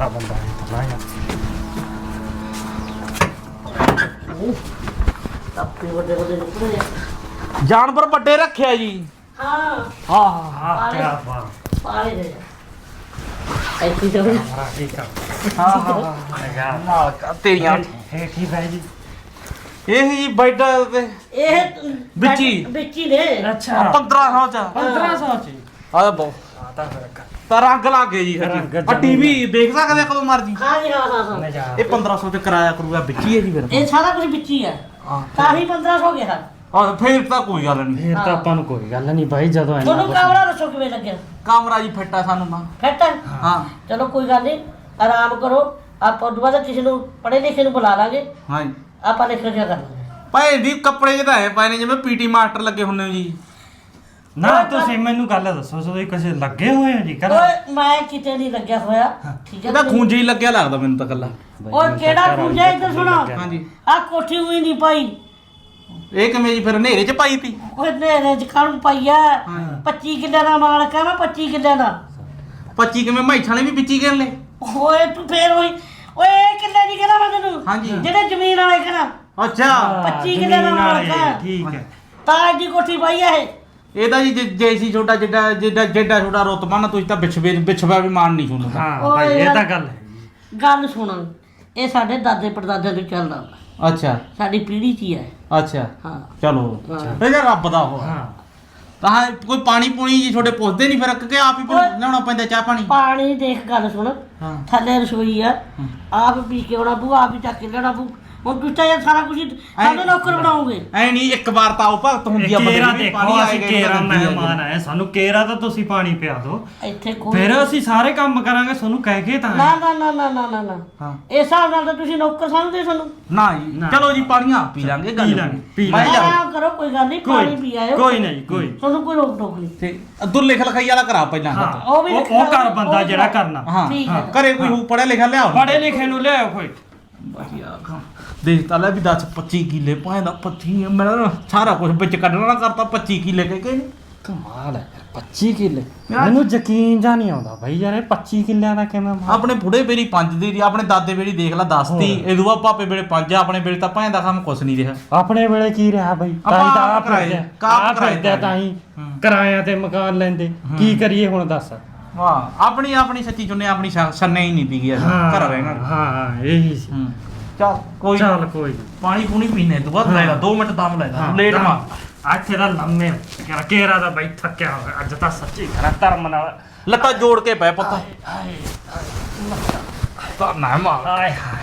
ਤਾਂ ਬੰਦਾ ਇਹ ਤਾਂ ਯਾਰ। ਆਪੇ ਵੱਡੇ ਵੱਡੇ ਨਿਕਲੇ ਆ। ਜਾਨਵਰ ਵੱਡੇ ਰੱਖਿਆ ਜੀ। ਹਾਂ। ਹਾਂ ਹਾਂ। ਕੀ ਬਾਤ ਪਾਲੇ ਦੇ। ਐਸੀ ਤਾਂ। ਹਾਂ ਠੀਕ ਆ। ਹਾਂ ਹਾਂ ਹਾਂ। ਤੇਰੀਆਂ। ਹੈ ਠੀਕ ਹੈ ਜੀ। ਇਹ ਜੀ ਬੈਠਾ ਤੇ। ਇਹ ਵਿੱਚੀ। ਵਿੱਚੀ ਨੇ ਅੱਛਾ। 1500 ਚ। 1500 ਚ। ਆ ਬਹੁਤ। ਆ ਤਾਂ ਫਿਰ ਤਾਂ ਰੰਗ ਲਾ ਕੇ ਜੀ ਰੰਗ ਆ। ਟੀਵੀ ਦੇਖ ਸਕਦੇ ਆ ਕਦੋਂ ਮਰਜ਼ੀ। ਹਾਂ ਜੀ ਹਾਂ ਹਾਂ ਹਾਂ। ਇਹ 1500 ਤੇ ਕਿਰਾਇਆ ਕਰੂਗਾ ਵਿੱਚ ਹੀ ਹੈ ਜੀ ਫਿਰ। ਇਹ ਸਾਰਾ ਕੁਝ ਵਿੱਚੀ ਆ ਹਾਂ। ਤਾਂ ਹੀ 1500 ਹੋ ਗਿਆ। ਆ ਫੇਰ ਤਾਂ ਕੋਈ ਗੱਲ ਨਹੀਂ। ਫਿਰ ਤਾਂ ਆਪਾਂ ਨੂੰ ਕੋਈ ਗੱਲ ਨਹੀਂ ਭਾਈ ਜਦੋਂ ਇੰਨਾ ਤੁਹਾਨੂੰ ਕੁਛ- ਕਮਰਾ ਦੱਸੋ ਕਿਵੇਂ ਲੱਗਿਆ? ਕਮਰਾ ਜੀ ਫਿੱਟਾ ਸਾਨੂੰ ਤਾਂ। ਫਿੱਟ ਹੈ? ਹਾਂ। ਚਲੋ ਕੋਈ ਗੱਲ ਨਹੀਂ ਆਰਾਮ ਕਰੋ। ਆਪਾਂ ਦੁਬਾਰਾ ਕਿਸੇ ਨੂੰ ਪੜ੍ਹੇ ਲਿਖੇ ਨੂੰ ਬੁਲਾ ਲਾਂਗੇ। ਹਾਂ ਜੀ। ਆਪਾਂ ਲਿਖ ਕੇ ਕਰ ਲਾਂਗੇ। ਭਾਈ ਦੀ ਕੱਪੜੇ ਜਿਹੇ ਤਾਂ ਐ ਪਾਏ ਨੇ ਜਿਵੇਂ ਪੀਟੀ ਮਾਸਟਰ ਲੱਗੇ ਹੁੰਦੇ ਹੋ ਜੀ। ਨਾ ਤੁਸੀਂ ਮੈਨੂੰ ਗੱਲ ਦੱਸੋ ਤੁਸੀਂ ਕਿਸੇ ਲੱਗੇ ਹੋਏ ਹੋ ਜੀ ਕਰ ਓਏ ਮੈਂ ਕਿਤੇ ਨਹੀਂ ਲੱਗਿਆ ਹੋਇਆ। ਠੀਕ ਹੈ ਇਹਦਾ ਖੂੰਜੇ ਹੀ ਲੱਗਿਆ ਲੱਗਦਾ ਮੈਨੂੰ ਤਾਂ ਕੱਲਾ ਓਏ ਕਿਹੜਾ ਖੂੰਜਾ ਇੱਧਰ ਸੁਣੋ। ਹਾਂਜੀ। ਆ ਕੋਠੀ ਹੋਈ ਨਹੀਂ ਪਾਈ। ਇਹ ਕਿਵੇਂ ਜੀ ਫਿਰ ਹਨੇਰੇ 'ਚ ਪਾਈ ਤੀ? ਓਏ ਨੇਰੇ ਚ ਖਾਣ ਪਾਈਆ 25 ਕਿੱਲੇ ਦਾ ਮਾਲਕ ਆ ਮੈਂ 25 ਕਿੱਲੇ ਦਾ। 25 ਕਿਵੇਂ ਮੈਛਾਂ ਨੇ ਵੀ ਵਿੱਚੀ ਕਰ ਲੈ ਓਏ ਤੂੰ ਫੇਰ ਹੋਈ ਓਏ ਇਹ ਕਿੱਲੇ ਦੀ ਕਹਿੰਦਾ ਮੈਂ ਤੈਨੂੰ। ਹਾਂਜੀ। ਜਿਹੜੇ ਜ਼ਮੀਨ ਵਾਲੇ ਕਹਿੰਦਾ। ਅੱਛਾ। 25 ਕਿੱਲੇ ਦਾ ਜ਼ਮੀਨ ਵਾਲੇ, ਮਾਲਕ। ਠੀਕ ਹੈ ਤਾਂ ਐਡੀ ਕੋਠੀ ਪਾਈ ਆ ਇਹ। ਇਹਦਾ ਜੀ ਜੇ- ਜੇ ਸੀ ਛੋਟਾ ਜਿੱਡਾ ਜਿੱਡਾ ਜਿੱਡਾ ਛੋਟਾ ਰੁਤਬਾ ਨਾ ਤੁਸੀਂ ਤਾਂ ਵਿਛਵੇ ਵਿਛਵਾ ਵੀ ਮਾਨ ਨਹੀਂ ਸੁਣਦਾ। ਹਾਂ ਭਾਈ ਇਹ। ਤਾਂ ਗੱਲ ਹੈ। ਗੱਲ ਸੁਣ ਇਹ ਸਾਡੇ ਦਾਦੇ ਪੜਦਾਦੇ ਤੋਂ ਚੱਲਦਾ। ਅੱਛਾ। ਸਾਡੀ ਪੀੜ੍ਹੀ 'ਚ ਹੀ ਹੈ। ਅੱਛਾ। ਹਾਂ। ਚਲੋ। ਹਾਂ। ਇਹਦਾ ਰੱਬ ਦਾ ਹੋ ਹਾਂ। ਤਾਂ ਹਾਂ, ਕੋਈ ਪਾਣੀ ਪੂਣੀ ਜੀ ਛੋਟੇ ਪੁੱਛਦੇ ਨਹੀਂ ਫਿਰ ਕਿ ਆਪ ਹੀ ਓਏ। ਲਿਆਉਣਾ ਪੈਂਦਾ ਚਾਹ ਪਾਣੀ? ਪਾਣੀ ਦੇਖ ਗੱਲ ਸੁਣ। ਹਾਂ। ਥੱਲੇ ਰਸੋਈ ਆ। ਆਪ ਪੀ ਕੇ ਆਉਣਾ ਬੂ ਆਪ ਹੀ ਚੱਕ ਕੇ ਲੈਣਾ ਬੂ। ਹੁਣ ਤੁਸੀਂ ਯਾਰ ਸਾਰਾ ਕੁਝ ਸਾਡੇ ਨੌਕਰ ਬਣਾਓਗੇ। ਐ ਨਹੀਂ ਇੱਕ ਵਾਰ ਤਾਂ ਉਹ ਭਗਤ ਹੁੰਦੀ ਆ ਕੇਰਾ ਦੇਖੋ ਪਾਣੀ ਅਸੀਂ ਕੇਰਾ ਮਹਿਮਾਨ ਆਏ ਸਾਨੂੰ ਕੇਰਾ ਤਾਂ ਤੁਸੀਂ ਪਾਣੀ ਪਿਆ ਦਿਓ। ਇੱਥੇ ਕੋਈ ਫਿਰ ਅਸੀਂ ਸਾਰੇ ਕੰਮ ਕਰਾਂਗੇ ਤੁਹਾਨੂੰ ਕਹਿ ਕੇ ਤਾਂ ਨਾ ਨਾ ਨਾ ਨਾ ਨਾ ਨਾ ਨਾ। ਹਾਂ। ਇਸ ਹਿਸਾਬ ਨਾਲ ਤਾਂ ਤੁਸੀਂ ਨੌਕਰ ਸਮਝਦੇ ਸਾਨੂੰ। ਨਾ ਜੀ। ਚਲੋ ਜੀ ਪਾਣੀ ਆਪ ਪੀ ਲਾਂਗੇ ਗੱਲ ਪੀ ਲਾਂਗੇ, ਪੀ ਮੈਂ ਕਰੋ ਕੋਈ ਗੱਲ ਨਹੀਂ ਪਾਣੀ ਪੀ ਆਇਓ। ਕੋਈ ਨਹੀਂ ਕੋਈ। ਤੁਹਾਨੂੰ ਕੋਈ ਰੋਕ ਟੋਕ ਨਹੀਂ। ਤੇ ਲਿਖ ਲਿਖਾਈ ਵਾਲਾ ਕਰਾ ਪਹਿਲਾਂ ਹਾਂ ਉਹ ਵੀ ਉਹ ਕਰ ਬੰਦਾ ਜਿਹੜਾ ਕਰਨਾ। ਹਾਂ ਠੀਕ ਹੈ। ਘਰੇ ਕੋਈ ਹੂ। ਪੜਿਆ ਲਿਖਿਆ ਲਿਆਓ। ਪੜੇ ਲਿਖੇ ਨੂੰ ਲਿਆਓ ਕੋਈ। ਵਧੀਆ ਕੰਮ। ਦੇਖ ਤਾਂ ਲੈ ਵੀ 10 25 ਕਿੱਲੇ ਪਾਏ ਦਾ 25 ਮੇਰਾ ਨਾ ਸਾਰਾ ਕੁਝ ਵਿੱਚ ਕੱਢਣਾ ਨਾ ਕਰਤਾ 25 ਕਿੱਲੇ ਕਹਿ ਕੇ। ਕਮਾਲ ਹੈ ਯਾਰ 25 ਕਿੱਲੇ। ਮੈਨੂੰ ਯਕੀਨ ਜਾਂ ਨਹੀਂ ਆਉਂਦਾ ਭਾਈ ਯਾਰ ਇਹ 25 ਕਿੱਲਿਆਂ ਦਾ ਕਿਵੇਂ ਆਪਣੇ ਬੁੜੇ ਬੇਰੀ 5 ਦੀ ਦੀ ਆਪਣੇ ਦਾਦੇ ਬੇਰੀ ਦੇਖ ਲਾ 10 ਦੀ ਇਹਦੂ ਬਾਅਦ ਪਾਪੇ ਵੇਲੇ 5 ਆਪਣੇ ਵੇਲੇ ਤਾਂ ਭਾਂ ਦਾ ਕੰਮ ਕੁਛ ਨਹੀਂ ਰਿਹਾ। ਆਪਣੇ ਵੇਲੇ ਕੀ ਰਿਹਾ ਭਾਈ ਤਾਂ ਹੀ ਆਪਾਂ ਤਾਂ ਆ ਆਪ ਕਿਰਾਏ- ਫਿਰਦੇ ਕਾਪ ਆ ਕਿਰਾਏ ਫਿਰਦੇ ਤਾਂ ਹੂੰ। ਕਿਰਾਇਆਂ ਤੇ ਮਕਾਨ ਲੈਂਦੇ। ਕੀ ਕਰੀਏ ਹੁਣ ਦੱਸ? ਵਾਹ ਆਪਣੀ ਆਪਣੀ ਸੱਚੀ ਚੁੰਨੇ ਆਪਣੀ ਸ- ਸੰਨੇ ਹੀ ਨਹੀਂ ਦੀ ਗਿਆ ਘਰ ਰਹਿਣਾ ਹਾਂ ਇਹੀ ਸੀ। ਹੂੰ। ਚੱਲ ਕੋਈ ਚੱਲ ਕੋਈ ਨੀ। ਪਾਣੀ ਪੂਣੀ ਪੀਣੇ ਤੋਂ ਬਾਅਦ ਲੈ ਲਾ 2 ਮਿੰਟ ਦਮ ਲੈ ਲਾ ਲੇਟ ਤਾਂ- ਮਾਰ। ਇੱਥੇ ਦਾ ਲੰਮੇ ਕੇਰਾ ਕੇਰਾ ਦਾ ਬਈ ਥੱਕਿਆ ਹੋਇਆ ਅੱਜ ਤਾਂ ਸੱਚੀ ਕਰਾ ਧਰਮ ਨਾਲ। ਲੱਤਾਂ ਜੋੜ ਕੇ ਪੈ ਪੁੱਤ। ਤਾਂ ਨਾ ਮਾਰ। ਹਾਏ ਹਾਏ।